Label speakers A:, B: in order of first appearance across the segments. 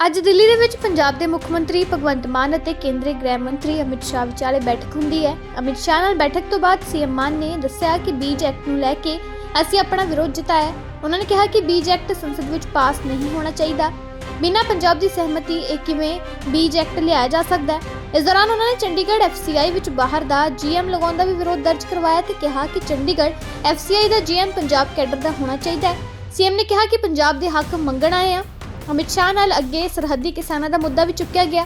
A: ਅੱਜ ਦਿੱਲੀ ਦੇ ਵਿੱਚ ਪੰਜਾਬ ਦੇ ਮੁੱਖ ਮੰਤਰੀ ਭਗਵੰਤ ਮਾਨ ਅਤੇ ਕੇਂਦਰੀ ਗ੍ਰਹਿ ਮੰਤਰੀ ਅਮਿਤ ਸ਼ਾਹ ਵਿਚਾਲੇ ਬੈਠਕ ਹੁੰਦੀ ਹੈ। ਅਮਿਤ ਸ਼ਾਹ ਨਾਲ ਬੈਠਕ ਤੋਂ ਬਾਅਦ ਸੀਐਮ ਮਾਨ ਨੇ ਦੱਸਿਆ ਕਿ ਬੀਜ ਐਕਟ ਨੂੰ ਲੈ ਕੇ ਅਸੀਂ ਆਪਣਾ ਵਿਰੋਧ ਜਤਾਇਆ। ਉਹਨਾਂ ਨੇ ਕਿਹਾ ਕਿ ਬੀਜ ਐਕਟ ਸੰਸਦ ਵਿੱਚ ਪਾਸ ਨਹੀਂ ਹੋਣਾ ਚਾਹੀਦਾ। ਬਿਨਾਂ ਪੰਜਾਬ ਦੀ ਸਹਿਮਤੀ, ਇਹ ਕਿਵੇਂ ਬੀਜ ਐਕਟ ਲਿਆਇਆ ਜਾ ਸਕਦਾ ਹੈ? ਇਸ ਦੌਰਾਨ ਉਹਨਾਂ ਨੇ ਚੰਡੀਗੜ੍ਹ ਐਫਸੀਆਈ ਵਿੱਚ ਬਾਹਰ ਦਾ ਜੀਐਮ ਲਗਾਉਣ ਦਾ ਵੀ ਵਿਰੋਧ ਦਰਜ ਕਰਵਾਇਆ ਤੇ ਕਿਹਾ ਕਿ ਚੰਡੀਗੜ੍ਹ ਐਫਸੀਆਈ ਦਾ ਜੀਐਮ ਪੰਜਾਬ ਕੈਡਰ ਦਾ ਹੋਣਾ ਚਾਹੀਦਾ ਹੈ। ਸੀਐਮ ਨੇ ਕਿਹਾ ਕਿ ਪੰਜਾਬ ਦੇ ਹੱਕ ਮੰਗਣ ਆਏ ਆ ਅਮਿਤ ਸ਼ਾਹ ਨਾਲ ਅੱਗੇ ਸਰਹੱਦੀ ਕਿਸਾਨਾਂ ਦਾ ਮੁੱਦਾ ਵੀ ਚੁੱਕਿਆ ਗਿਆ।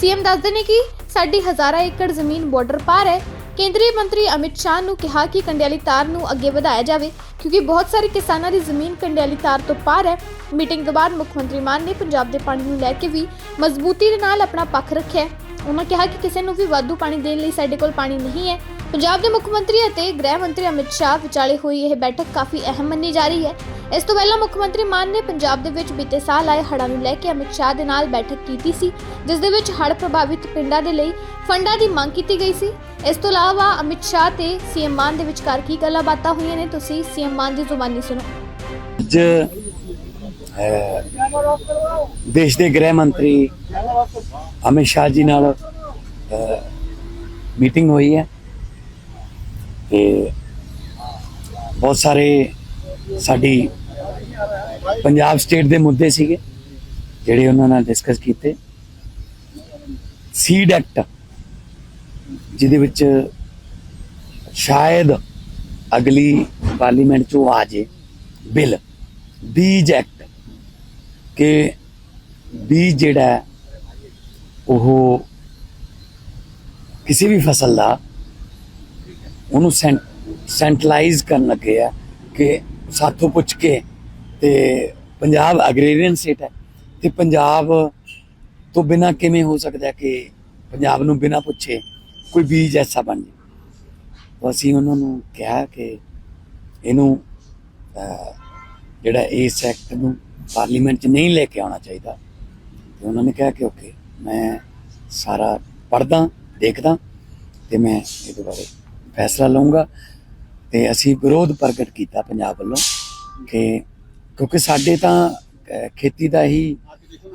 A: ਸੀਐਮ ਦੱਸਦੇ ਨੇ ਕਿ ਸਾਡੀ ਹਜ਼ਾਰਾਂ ਏਕੜ ਜ਼ਮੀਨ ਬਾਰਡਰ ਪਾਰ ਹੈ। ਕੇਂਦਰੀ ਮੰਤਰੀ ਅਮਿਤ ਸ਼ਾਹ ਨੂੰ ਕਿਹਾ ਕਿ ਕੰਡਿਆਲੀ ਤਾਰ ਨੂੰ ਅੱਗੇ ਵਧਾਇਆ ਜਾਵੇ, ਕਿਉਂਕਿ ਬਹੁਤ ਸਾਰੇ ਕਿਸਾਨਾਂ ਦੀ ਜ਼ਮੀਨ ਕੰਡਿਆਲੀ ਤਾਰ ਤੋਂ ਪਾਰ ਹੈ। ਮੀਟਿੰਗ ਤੋਂ ਬਾਅਦ ਮੁੱਖ ਮੰਤਰੀ ਮਾਨ ਨੇ ਪੰਜਾਬ ਦੇ ਪਾਣੀ ਨੂੰ ਲੈ ਕੇ ਵੀ ਮਜ਼ਬੂਤੀ ਦੇ ਨਾਲ ਆਪਣਾ ਪੱਖ ਰੱਖਿਆ ਉਹਨਾਂ ਕਿਹਾ ਕਿ ਕਿਸੇ ਨੂੰ ਵੀ ਵਾਧੂ ਪਾਣੀ ਦੇਣ ਲਈ ਸਾਡੇ ਕੋਲ ਪਾਣੀ ਨਹੀਂ ਹੈ। ਪੰਜਾਬ ਦੇ ਮੁੱਖ ਮੰਤਰੀ ਅਤੇ ਗ੍ਰਹਿ ਮੰਤਰੀ ਅਮਿਤ ਸ਼ਾਹ ਵਿਚਾਲੇ ਹੋਈ ਇਹ ਬੈਠਕ ਕਾਫੀ ਅਹਿਮ ਮੰਨੀ ਜਾ ਰਹੀ ਹੈ। ਇਸ ਤੋਂ ਪਹਿਲਾਂ ਮੁੱਖ ਮੰਤਰੀ ਮਾਨ ਨੇ ਪੰਜਾਬ ਦੇ ਵਿੱਚ ਬੀਤੇ ਸਾਲ ਆਏ ਹੜ੍ਹਾਂ ਨੂੰ ਲੈ ਕੇ ਅਮਿਤ ਸ਼ਾਹ ਦੇ ਨਾਲ ਬੈਠਕ ਕੀਤੀ ਸੀ, ਜਿਸ ਦੇ ਵਿੱਚ ਹੜ੍ਹ ਪ੍ਰਭਾਵਿਤ ਪਿੰਡਾਂ ਦੇ ਲਈ ਫੰਡਾਂ ਦੀ ਮੰਗ ਕੀਤੀ ਗਈ ਸੀ। ਇਸ ਤੋਂ ਇਲਾਵਾ ਅਮਿਤ ਸ਼ਾਹ ਤੇ ਸੀਐਮ ਮਾਨ ਦੇ ਵਿਚਕਾਰ ਕੀ ਗੱਲਾਂ ਬਾਤਾਂ ਹੋਈਆਂ ਨੇ, ਤੁਸੀਂ ਸੀਐਮ ਮਾਨ ਦੀ ਜ਼ੁਬਾਨੀ ਸੁਣੋ।
B: ਅੱਜ ਦੇਸ਼ ਦੇ ਗ੍ਰਹਿ ਮੰਤਰੀ ਅਮਿਤ ਸ਼ਾਹ ਜੀ ਨਾਲ ਮੀਟਿੰਗ ਹੋਈ ਹੈ। ਤੇ ਬਹੁਤ ਸਾਰੇ ਸਾਡੀ ਪੰਜਾਬ ਸਟੇਟ ਦੇ ਮੁੱਦੇ ਸੀਗੇ, ਜਿਹੜੇ ਉਹਨਾਂ ਨਾਲ ਡਿਸਕਸ ਕੀਤੇ। ਸੀਡ ਐਕਟ ਜਿਹਦੇ ਵਿੱਚ ਸ਼ਾਇਦ ਅਗਲੀ ਪਾਰਲੀਮੈਂਟ ਚੋਂ ਆ ਜੇ ਬਿੱਲ। ਬੀਜ ਐਕਟ ਕਿ ਬੀਜ ਜਿਹੜਾ ਉਹ ਕਿਸੇ ਵੀ ਫਸਲ ਦਾ ਉਹਨੂੰ ਸੈਂਟਰਲਾਈਜ਼ ਕਰਨ ਲੱਗੇ ਆ ਕਿ ਸਾਥੋਂ ਪੁੱਛ ਕੇ ਤੇ ਪੰਜਾਬ ਐਗਰੀਰੀਅਨ ਸਟੇਟ ਹੈ ਤੇ ਪੰਜਾਬ ਤੋਂ ਬਿਨਾ ਕਿਵੇਂ ਹੋ ਸਕਦਾ ਕਿ ਪੰਜਾਬ ਨੂੰ ਬਿਨਾ ਪੁੱਛੇ ਕੋਈ ਬੀਜ ਐਸਾ ਬਣ ਜੇ ਤਾਂ ਅਸੀਂ ਉਹਨਾਂ ਨੂੰ ਕਿਹਾ ਕਿ ਇਹਨੂੰ ਜਿਹੜਾ ਇਸ ਐਕਟ ਨੂੰ ਪਾਰਲੀਮੈਂਟ 'ਚ ਨਹੀਂ ਲੈ ਕੇ ਆਉਣਾ ਚਾਹੀਦਾ। ਤੇ ਉਹਨਾਂ ਨੇ ਕਿਹਾ ਕਿ ਓਕੇ, ਮੈਂ ਸਾਰਾ ਪੜਦਾ ਦੇਖਦਾ ਤੇ ਮੈਂ ਇਹਦੇ ਬਾਰੇ ਫੈਸਲਾ ਲਵਾਂਗਾ ਤੇ ਅਸੀਂ ਵਿਰੋਧ ਪ੍ਰਗਟ ਕੀਤਾ ਪੰਜਾਬ ਵੱਲੋਂ ਕਿ ਕਿਉਂਕਿ ਸਾਡੇ ਤਾਂ ਖੇਤੀ ਦਾ ਹੀ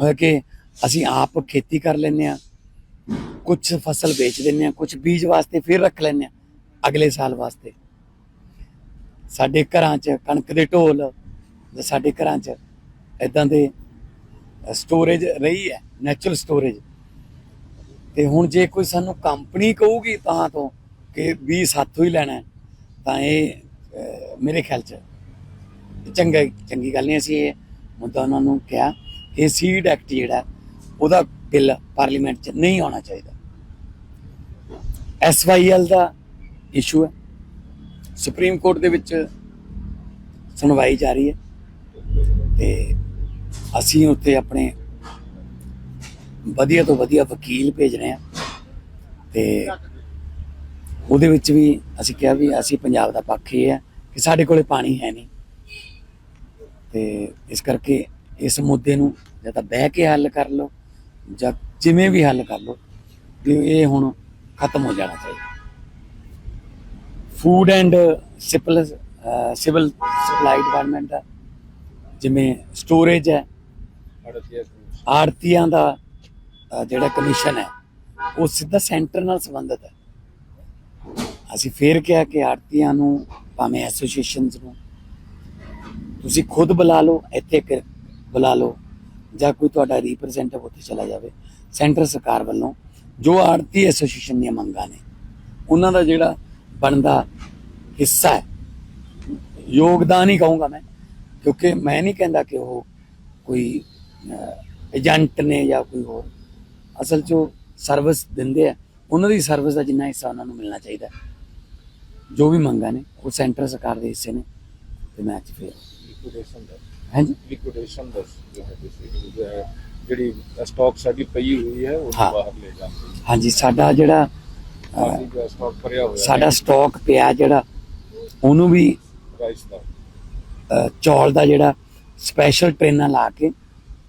B: ਹੋਇਆ ਕਿ ਅਸੀਂ ਆਪ ਖੇਤੀ ਕਰ ਲੈਂਦੇ ਆ ਕੁਝ ਫਸਲ ਵੇਚ ਦਿੰਦੇ ਆ ਕੁਝ ਬੀਜ ਵਾਸਤੇ ਫਿਰ ਰੱਖ ਲੈਂਦੇ ਆ ਅਗਲੇ ਸਾਲ ਵਾਸਤੇ। ਸਾਡੇ ਘਰਾਂ 'ਚ ਕਣਕ ਦੇ ਢੋਲ ਜਾਂ ਸਾਡੇ ਘਰਾਂ 'ਚ ਇਦਾਂ ਦੇ ਸਟੋਰੇਜ ਰਹੀ ਹੈ ਨੈਚੁਰਲ ਸਟੋਰੇਜ ਤੇ ਹੁਣ ਜੇ ਕੋਈ ਸਾਨੂੰ ਕੰਪਨੀ ਕਹੂਗੀ ਤਾਂ ਤੋਂ ਕਿ ਵੀ ਸਾਥੋਂ ਹੀ ਲੈਣਾ ਤਾਂ ਇਹ ਮੇਰੇ ਖਿਆਲ 'ਚ ਚੰਗਾ ਚੰਗੀ ਗੱਲ ਨਹੀਂ ਅਸੀਂ ਇਹ। ਮੁੱਦਾ ਉਹਨਾਂ ਨੂੰ ਕਿਹਾ ਕਿ ਸੀਡ ਐਕਟ ਜਿਹੜਾ ਉਹਦਾ ਬਿੱਲ ਪਾਰਲੀਮੈਂਟ 'ਚ ਨਹੀਂ ਆਉਣਾ ਚਾਹੀਦਾ। ਐਸਵਾਈਐਲ ਦਾ ਇਸ਼ੂ ਹੈ। ਸੁਪਰੀਮ ਕੋਰਟ ਦੇ ਵਿੱਚ ਸੁਣਵਾਈ ਜਾਰੀ ਹੈ। ਤੇ ਅਸੀਂ ਉੱਥੇ ਆਪਣੇ ਵਧੀਆ ਤੋਂ ਵਧੀਆ ਵਕੀਲ ਭੇਜ ਰਹੇ ਹਾਂ। ਤੇ ਉਹਦੇ ਵਿੱਚ ਵੀ ਅਸੀਂ ਕਿਹਾ ਵੀ ਅਸੀਂ ਪੰਜਾਬ ਦਾ ਪੱਖ ਇਹ ਹੈ ਕਿ ਸਾਡੇ ਕੋਲੇ ਪਾਣੀ ਹੈ ਨਹੀਂ। ਤੇ ਇਸ ਕਰਕੇ ਇਸ ਮੁੱਦੇ ਨੂੰ ਜਾਂ ਤਾਂ ਬਹਿ ਕੇ ਹੱਲ ਕਰ ਲਓ ਜਾਂ ਜਿਵੇਂ ਵੀ ਹੱਲ ਕਰ ਲਓ ਵੀ ਇਹ ਹੁਣ ਖਤਮ ਹੋ ਜਾਣਾ ਚਾਹੀਦਾ। Food and civil civil supply department ਦਾ ਜਿਵੇਂ ਸਟੋਰੇਜ ਹੈ, ਆੜਤੀਆਂ ਦਾ ਜਿਹੜਾ ਕਮਿਸ਼ਨ ਹੈ, ਉਹ ਸਿੱਧਾ ਸੈਂਟਰ ਨਾਲ ਸੰਬੰਧਿਤ ਹੈ। ਅਸੀਂ ਫੇਰ ਕਿਹਾ ਕਿ ਆੜਤੀਆਂ ਨੂੰ, ਭਾਵੇਂ ਐਸੋਸੀਏਸ਼ਨਸ ਨੂੰ, ਤੁਸੀਂ ਖੁਦ ਬੁਲਾ ਲਓ, ਇੱਥੇ ਬੁਲਾ ਲਓ, ਜਾਂ ਕੋਈ ਤੁਹਾਡਾ ਰਿਪਰੈਜ਼ੈਂਟੇਟਿਵ ਉੱਥੇ ਚਲਾ ਜਾਵੇ। ਸੈਂਟਰ ਸਰਕਾਰ ਵੱਲੋਂ ਜੋ ਆੜਤੀ ਐਸੋਸੀਏਸ਼ਨ ਦੀਆਂ ਮੰਗਾਂ ਨੇ, ਉਹਨਾਂ ਦਾ ਜਿਹੜਾ ਬਣਦਾ ਹਿੱਸਾ ਹੈ, ਯੋਗਦਾਨ ਹੀ ਕਹੂੰਗਾ ਮੈਂ, ਕਿਉਂਕਿ ਮੈਂ ਨਹੀਂ ਕਹਿੰਦਾ ਕਿ ਉਹ ਕੋਈ ਏਜੰਟ ਨੇ ਜਾਂ ਕੋਈ ਹੋਰ। ਅਸਲ 'ਚ ਉਹ ਸਰਵਿਸ ਦਿੰਦੇ ਆ, ਉਹਨਾਂ ਦੀ ਸਰਵਿਸ ਦਾ ਜਿੰਨਾ ਹਿੱਸਾ ਉਹਨਾਂ ਨੂੰ ਮਿਲਣਾ ਚਾਹੀਦਾ ਜੋ ਵੀ ਮੰਗਾਂ ਨੇ ਉਹ ਸੈਂਟਰ ਸਰਕਾਰ ਦੇ ਹਿੱਸੇ ਨੇ ਤੇ ਮੈਂ ਅੱਜ ਫੇਰ
C: ਲਿਕੁਇਡੇਸ਼ਨ ਦਾ।
B: ਹਾਂਜੀ?
C: ਲਿਕੁਇਡੇਸ਼ਨ ਦਾ ਜੋ ਹੈ ਤੁਸੀਂ ਜਿਹੜੀ ਸਟਾਕ ਸਾਡੀ ਪਈ ਹੋਈ ਹੈ ਉਹ
B: ਹਾਂ।
C: ਬਾਹਰ ਲੈ ਜਾਂਦੇ
B: ਹਾਂਜੀ ਸਾਡਾ ਜਿਹੜਾ
C: ਸਟਾਕ ਭਰਿਆ ਹੋਇਆ
B: ਸਾਡਾ ਸਟਾਕ ਪਿਆ ਜਿਹੜਾ ਉਹਨੂੰ ਵੀ
C: ਦਾ।
B: ਚੌਲ ਦਾ ਜਿਹੜਾ ਸਪੈਸ਼ਲ ਟ੍ਰੇਨਾਂ ਲਾ ਕੇ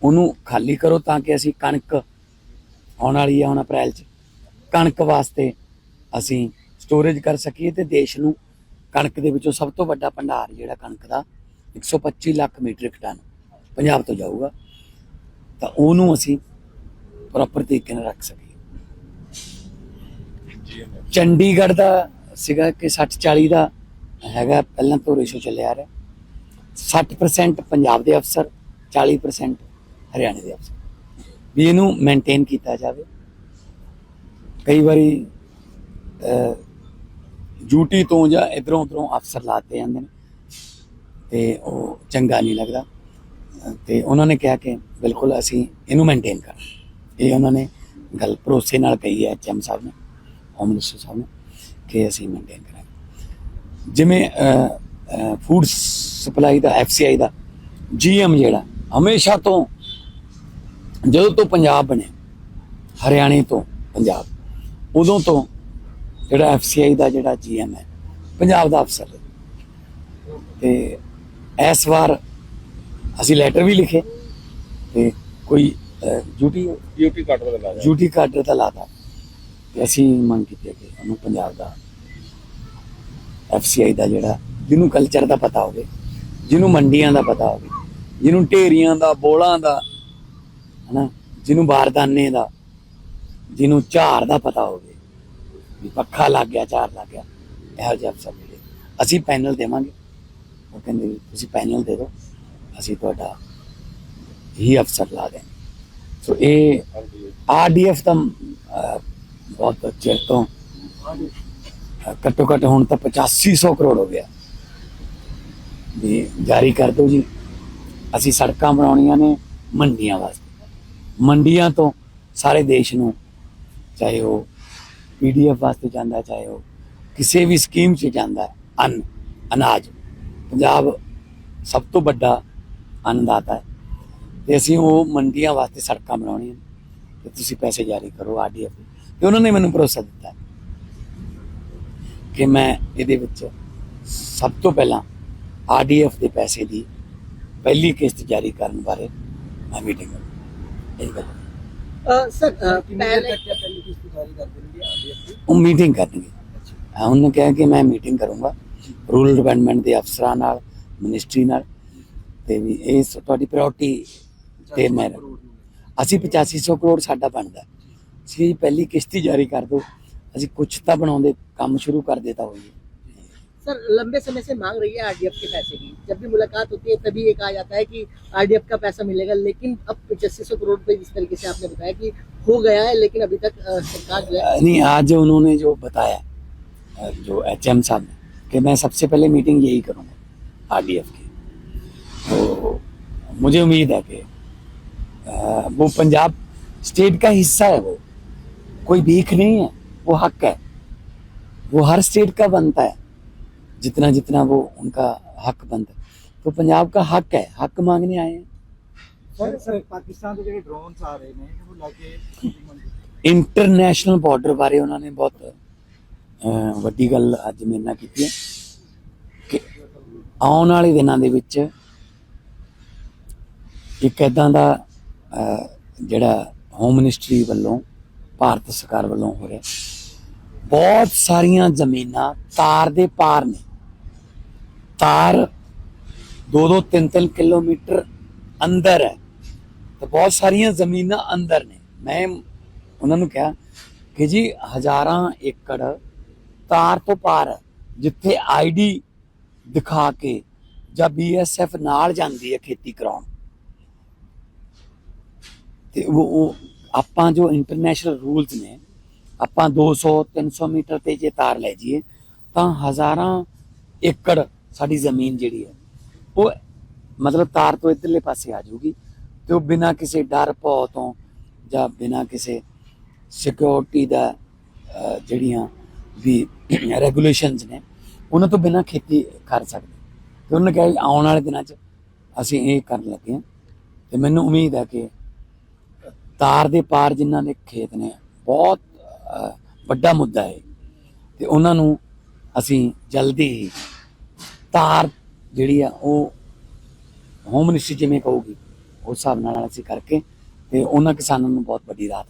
B: ਉਹਨੂੰ ਖਾਲੀ ਕਰੋ ਤਾਂ ਕਿ ਅਸੀਂ ਕਣਕ ਆਉਣ ਵਾਲੀ ਹੈ ਹੁਣ ਅਪ੍ਰੈਲ 'ਚ। ਕਣਕ ਵਾਸਤੇ ਅਸੀਂ ਸਟੋਰੇਜ ਕਰ ਸਕੀਏ ਤੇ ਦੇਸ਼ ਨੂੰ ਕਣਕ ਦੇ ਵਿੱਚੋਂ ਸਭ ਤੋਂ ਵੱਡਾ ਭੰਡਾਰ ਜਿਹੜਾ ਕਣਕ ਦਾ 125 ਲੱਖ ਮੀਟ੍ਰਿਕ ਟਨ ਪੰਜਾਬ ਤੋਂ ਜਾਊਗਾ। ਤਾਂ ਉਹਨੂੰ ਅਸੀਂ ਪ੍ਰੋਪਰ ਤਰੀਕੇ ਨਾਲ ਰੱਖ ਸਕੀਏ। ਚੰਡੀਗੜ੍ਹ ਦਾ ਸੀਗਾ ਕਿ 60 40 ਦਾ ਹੈਗਾ ਪਹਿਲਾਂ ਤੋਂ ਰੇਸ਼ੋ ਚੱਲਿਆ ਆ ਰਿਹਾ। 60% ਪੰਜਾਬ ਦੇ ਅਫਸਰ 40% ਹਰਿਆਣੇ ਦੇ ਅਫਸਰ। ਵੀ ਇਹਨੂੰ ਮੇਨਟੇਨ ਕੀਤਾ ਜਾਵੇ। ਕਈ ਵਾਰੀ ਡਿਊਟੀ ਤੋਂ ਜਾਂ ਇਧਰੋਂ ਉਧਰੋਂ ਅਫਸਰ ਲਾਤੇ ਜਾਂਦੇ ਨੇ। ਤੇ ਉਹ ਚੰਗਾ ਨਹੀਂ ਲੱਗਦਾ। ਅਹ ਤੇ ਉਹਨਾਂ ਨੇ ਕਿਹਾ ਕਿ ਬਿਲਕੁਲ ਅਸੀਂ ਇਹਨੂੰ ਮੇਨਟੇਨ ਕਰਨਾ ਇਹ ਉਹਨਾਂ ਨੇ ਗੱਲ ਭਰੋਸੇ ਨਾਲ ਕਹੀ ਹੈ ਐਚਐਮ ਸਾਹਿਬ ਨੇ ਹੋਮ ਮਿਨਿਸਟਰ ਸਾਹਿਬ ਨੇ, ਕਿ ਅਸੀਂ ਮੇਨਟੇਨ ਕਰਾਂਗੇ। ਜਿਵੇਂ ਫੂਡ ਸਪਲਾਈ ਦਾ ਐਫਸੀਆਈ ਦਾ ਜੀਐਮ ਜਿਹੜਾ ਹਮੇਸ਼ਾ ਤੋਂ ਜਦੋਂ ਤੋਂ ਪੰਜਾਬ ਬਣਿਆ ਹਰਿਆਣੇ ਤੋਂ ਪੰਜਾਬ, ਉਦੋਂ ਤੋਂ ਜਿਹੜਾ ਐਫਸੀਆਈ ਦਾ ਜਿਹੜਾ ਜੀਐਮ ਹੈ ਪੰਜਾਬ ਦਾ ਅਫਸਰ। ਤੇ ਇਸ ਵਾਰ ਅਸੀਂ ਲੈਟਰ ਵੀ ਲਿਖੇ ਤੇ ਕੋਈ ਡਿਊਟੀ
C: ਡਿਊਟੀ ਕੱਟ ਦਾ ਲਾ
B: ਡਿਊਟੀ ਕਾਰਡਰ ਤਾਂ ਲਾਤਾ ਤੇ ਅਸੀਂ ਮੰਗ ਕੀਤੀ ਕਿ ਉਹਨੂੰ ਪੰਜਾਬ ਦਾ ਐਫਸੀਆਈ ਦਾ ਜਿਹੜਾ ਜਿਹਨੂੰ ਕਲਚਰ ਦਾ ਪਤਾ ਹੋਵੇ ਜਿਹਨੂੰ ਮੰਡੀਆਂ ਦਾ ਪਤਾ ਹੋਵੇ ਜਿਹਨੂੰ ਢੇਰੀਆਂ ਦਾ ਬੋਲਾਂ ਦਾ ਹਨਾ ਜਿਹਨੂੰ ਬਾਰਦਾਨੇ ਦਾ ਜਿਹਨੂੰ ਝਾੜ ਦਾ ਪਤਾ ਹੋਵੇ ਵੀ ਪੱਖਾ ਲੱਗ ਗਿਆ, ਚਾਰ ਲੱਗ ਗਿਆ, ਇਹੋ ਜਿਹੇ ਅਫਸਰ ਮਿਲੇ ਅਸੀਂ ਪੈਨਲ ਦੇਵਾਂਗੇ। ਉਹ ਕਹਿੰਦੇ ਵੀ ਤੁਸੀਂ ਪੈਨਲ ਦੇ ਦਿਓ, ਅਸੀਂ ਤੁਹਾਡਾ ਹੀ ਅਫਸਰ ਲਾ ਦੇਂਗੇ ਸੋ ਇਹ
C: ਹਾਂਜੀ
B: ਆਰਡੀਐਫ ਤਾਂ ਬਹੁਤ ਚਿਰ ਤੋਂ ਘੱਟੋ ਘੱਟ ਹੁਣ ਤਾਂ 8500 ਕਰੋੜ ਹੋ ਗਿਆ। ਵੀ ਜਾਰੀ ਕਰ ਦਿਓ ਜੀ। ਅਸੀਂ ਸੜਕਾਂ ਬਣਾਉਣੀਆਂ ਨੇ ਮੰਡੀਆਂ ਵਾਸਤੇ। ਮੰਡੀਆਂ ਤੋਂ ਸਾਰੇ ਦੇਸ਼ ਨੂੰ, ਚਾਹੇ ਉਹ ਪੀਡੀਐਫ ਵਾਸਤੇ ਜਾਂਦਾ ਚਾਹੇ ਉਹ ਕਿਸੇ ਵੀ ਸਕੀਮ 'ਚ ਜਾਂਦਾ ਅੰਨ, ਅਨਾਜ। ਪੰਜਾਬ ਸਭ ਤੋਂ ਵੱਡਾ ਅੰਨਦਾਤਾ ਹੈ। ਤੇ ਅਸੀਂ ਉਹ ਮੰਡੀਆਂ ਵਾਸਤੇ ਸੜਕਾਂ ਬਣਾਉਣੀਆਂ ਨੇ। ਤੇ ਤੁਸੀਂ ਪੈਸੇ ਜਾਰੀ ਕਰੋ ਆਰਡੀਐਫ ਤੇ ਉਹਨਾਂ ਨੇ ਮੈਨੂੰ ਭਰੋਸਾ ਦਿੱਤਾ ਕਿ ਮੈਂ ਇਹਦੇ ਵਿੱਚ ਸਭ ਤੋਂ ਪਹਿਲਾਂ ਆਰਡੀਐਫ ਦੇ ਪੈਸੇ ਦੀ ਪਹਿਲੀ ਕਿਸ਼ਤ ਜਾਰੀ ਕਰਨ ਬਾਰੇ ਮੈਂ ਮੀਟਿੰਗ ਇਹ ਗੱਲ।
D: ਸਰ ਪਹਿਲੇ
B: ਉਹ ਮੀਟਿੰਗ ਕਰਨਗੇ ਹਾਂ ਉਹਨੇ ਕਿਹਾ ਕਿ ਮੈਂ ਮੀਟਿੰਗ ਕਰੂੰਗਾ। ਰੂਰਲ ਡਿਵੈਲਪਮੈਂਟ ਦੇ ਅਫਸਰਾਂ ਨਾਲ ਮਿਨਿਸਟਰੀ ਨਾਲ। ਤੇ ਵੀ ਇਹ ਤੁਹਾਡੀ ਪ੍ਰਾਇੋਰਟੀ ਤੇ ਮੈਂ ਅਸੀਂ 8500 ਕਰੋੜ ਸਾਡਾ ਬਣਦਾ। ਸੀ ਪਹਿਲੀ ਕਿਸ਼ਤੀ ਜਾਰੀ ਕਰ ਦਿਓ ਅਸੀਂ ਕੁਝ ਤਾਂ ਬਣਾਉਂਦੇ ਕੰਮ ਸ਼ੁਰੂ ਕਰ ਦੇਤਾ ਹੋਈਏ
D: सर, लंबे समय से मांग रही है आरडीएफ के पैसे की। जब भी मुलाकात होती है, तभी ये कहा जाता है कि आरडीएफ का पैसा मिलेगा, लेकिन अब पचासी सौ करोड़ रुपए जिस तरीके से आपने बताया कि हो गया है, लेकिन अभी तक सरकार जो है
B: नहीं, आज उन्होंने जो बताया जो एच एम साहब ने, कि मैं सबसे पहले मीटिंग यही करूँगा आर की। तो मुझे उम्मीद है कि वो पंजाब स्टेट का हिस्सा है वो। कोई भीख नहीं है, वो हक है। वो हर स्टेट का बनता है। जितना जितना वो उनका हक बनता है तो पंजाब का हक है हक मांगने आए हैं
E: ਸਰ ਸਰ ਪਾਕਿਸਤਾਨ ਤੋਂ ਜਿਹੜੇ ਡਰੋਨਸ ਆ ਰਹੇ ਨੇ ਉਹ ਲੈ ਕੇ meeting ਹੋਣੀ ਹੈ।
B: ਇੰਟਰਨੈਸ਼ਨਲ ਬਾਰਡਰ ਬਾਰੇ ਉਹਨਾਂ ਨੇ ਬਹੁਤ ਅਹ, ਵੱਡੀ ਗੱਲ ਅੱਜ ਮੇਰੇ ਨਾਲ ਕੀਤੀ ਹੈ ਕਿ ਆਉਣ ਵਾਲੇ ਦਿਨਾਂ ਦੇ ਵਿੱਚ ਇੱਕ ਐਦਾਂ ਦਾ ਅਹ, ਜਿਹੜਾ ਹੋਮ ਮਿਨਿਸਟਰੀ ਵੱਲੋਂ ਭਾਰਤ ਸਰਕਾਰ ਵੱਲੋਂ ਹੋ ਰਿਹਾ ਬਹੁਤ ਸਾਰੀਆਂ ਜ਼ਮੀਨਾਂ ਤਾਰ ਦੇ ਪਾਰ ਨੇ ਤਾਰ 2-2 3-3 ਕਿਲੋਮੀਟਰ ਅੰਦਰ ਹੈ। ਤੇ ਬਹੁਤ ਸਾਰੀਆਂ ਜ਼ਮੀਨਾਂ ਅੰਦਰ ਨੇ। ਮੈਂ ਉਹਨਾਂ ਨੂੰ ਕਿਹਾ ਕਿ ਜੀ ਹਜ਼ਾਰਾਂ ਏਕੜ ਤਾਰ ਤੋਂ ਪਾਰ ਹੈ, ਜਿੱਥੇ ਆਈਡੀ ਦਿਖਾ ਕੇ ਜਾਂ ਬੀਐਸਐਫ ਨਾਲ ਜਾਂਦੀ ਹੈ ਖੇਤੀ ਕਰਾਉਣ। ਤੇ ਉਹ ਆਪਾਂ ਜੋ ਇੰਟਰਨੈਸ਼ਨਲ ਰੂਲਸ ਨੇ, ਆਪਾਂ 200 300 ਮੀਟਰ ਤੇ ਜੇ ਤਾਰ ਲੈ ਜਾਈਏ, ਤਾਂ ਹਜ਼ਾਰਾਂ ਏਕੜ ਸਾਡੀ ਜ਼ਮੀਨ ਜਿਹੜੀ ਹੈ ਉਹ ਮਤਲਬ ਤਾਰ ਤੋਂ ਇੱਧਰਲੇ ਪਾਸੇ ਆ ਜਾਊਗੀ ਤੇ ਉਹ ਬਿਨਾਂ ਕਿਸੇ ਡਰ ਭੌ ਤੋਂ ਜਾਂ ਬਿਨਾਂ ਕਿਸੇ ਸਿਕਿਉਰਿਟੀ ਦਾ ਜਿਹੜੀਆਂ ਵੀ ਰੈਗੂਲੇਸ਼ਨਸ ਨੇ ਉਹਨਾਂ ਤੋਂ ਬਿਨਾਂ ਖੇਤੀ ਕਰ ਸਕਦੇ। ਤੇ ਉਹਨੇ ਕਿਹਾ ਜੀ, ਆਉਣ ਵਾਲੇ ਦਿਨਾਂ 'ਚ ਅਸੀਂ ਇਹ ਕਰਨ ਲੱਗੇ ਹਾਂ। ਤੇ ਮੈਨੂੰ ਉਮੀਦ ਹੈ ਕਿ ਤਾਰ ਦੇ ਪਾਰ ਜਿਨ੍ਹਾਂ ਦੇ ਖੇਤ ਨੇ ਬਹੁਤ ਵੱਡਾ ਮੁੱਦਾ ਹੈ। ਤੇ ਉਹਨਾਂ ਨੂੰ ਅਸੀਂ ਜਲਦੀ ਹੀ ਤਾਰ ਜਿਹੜੀ ਆ ਉਹ ਹੋਮ ਮਿਨਿਸਟਰੀ ਜਿਵੇਂ ਕਹੂਗੀ, ਉਸ ਹਿਸਾਬ ਨਾਲ ਅਸੀਂ ਕਰਕੇ ਤੇ ਉਹਨਾਂ ਕਿਸਾਨਾਂ ਨੂੰ ਬਹੁਤ ਵੱਡੀ ਰਾਹਤ